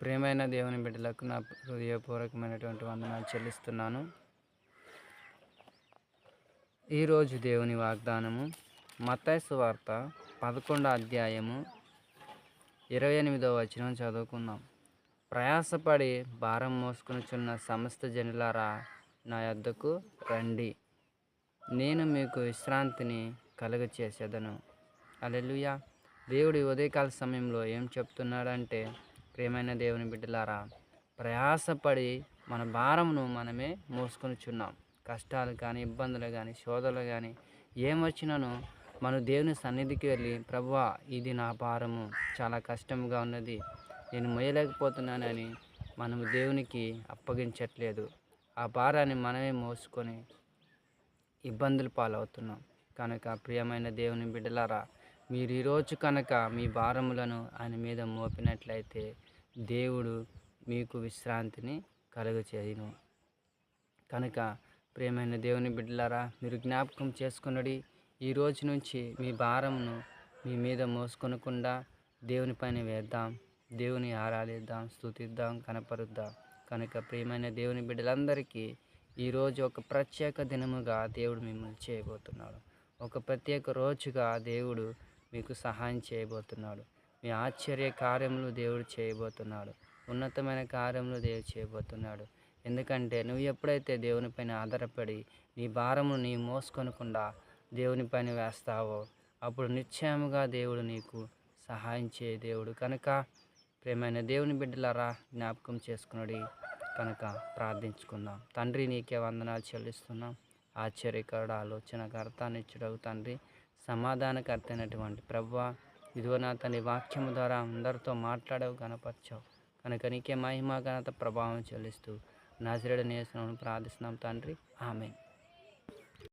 ప్రేమైన దేవుని బిడ్డలకు నా హృదయపూర్వకమైనటువంటి వందనాలు చెల్లిస్తున్నాను. ఈరోజు దేవుని వాగ్దానము మత్తైసు వార్త పదకొండో అధ్యాయము ఇరవై ఎనిమిదవ వచనం చదువుకుందాం. ప్రయాసపడి భారం మోసుకొనుచున్న సమస్త జనులారా నా యొద్దకు రండి. నేను మీకు విశ్రాంతిని కలుగచేసేదను. అలెలుయా దేవుడి ఉదయకాల సమయంలో ఏం చెప్తున్నాడంటే ప్రేమైన దేవుని బిడ్డలారా ప్రయాసపడి మన భారమును మనమే మోసుకొనిచున్నాం. కష్టాలు కానీ ఇబ్బందులు కానీ శోధలు కానీ ఏమొచ్చినానో మన దేవుని సన్నిధికి వెళ్ళి ప్రభువా ఇది నా భారము. చాలా కష్టంగా ఉన్నది. నేను మొయ్యలేకపోతున్నానని మనము దేవునికి అప్పగించట్లేదు. ఆ భారాన్ని మనమే మోసుకొని ఇబ్బందులు పాలవుతున్నాం. కనుక ప్రియమైన దేవుని బిడ్డలారా మీరు ఈరోజు కనుక మీ భారములను ఆయన మీద మోపినట్లయితే దేవుడు మీకు విశ్రాంతిని కలుగచేయును. కనుక ప్రేమైన దేవుని బిడ్డలారా మీరు జ్ఞాపకం చేసుకున్నది ఈ రోజు నుంచి మీ భారమును మీ మీద మోసుకొనకుండా దేవుని పైన వేద్దాం దేవుని ఆరాధిద్దాం స్తుతిద్దాం కనపరుద్దాం. కనుక ప్రియమైన దేవుని బిడ్డలందరికీ ఈరోజు ఒక ప్రత్యేక దినముగా దేవుడు మిమ్మల్ని చేయబోతున్నాడు. ఒక ప్రత్యేక రోజుగా దేవుడు మీకు సహాయం చేయబోతున్నాడు. మీ ఆశ్చర్య కార్యములు దేవుడు చేయబోతున్నాడు. ఉన్నతమైన కార్యములు దేవుడు చేయబోతున్నాడు. ఎందుకంటే నువ్వు ఎప్పుడైతే దేవునిపైన ఆధారపడి నీ భారమును నీ మోసుకొనకుండా దేవునిపైన వేస్తావో అప్పుడు నిశ్చయముగా దేవుడు నీకు సహాయం చేయ దేవుడు. కనుక ప్రేమైన దేవుని బిడ్డలారా జ్ఞాపకం చేసుకున్నది కనుక ప్రార్థించుకుందాం. తండ్రి నీకే వందనాలు చెల్లిస్తున్నాం. ఆశ్చర్యకరుడు ఆలోచనకర్త ఇచ్చుడవు తండ్రి. సమాధానకర్త అయినటువంటి ప్రభువ ఇదిగో నా వాక్యము ద్వారా అందరితో మాట్లాడవు కనపరచావు కనుక నీకే మహిమ ఘనత ప్రభావం చెల్లిస్తూ నాసిరడ నేస్తున్నాను ప్రార్థిస్తున్నాం తండ్రి. ఆమె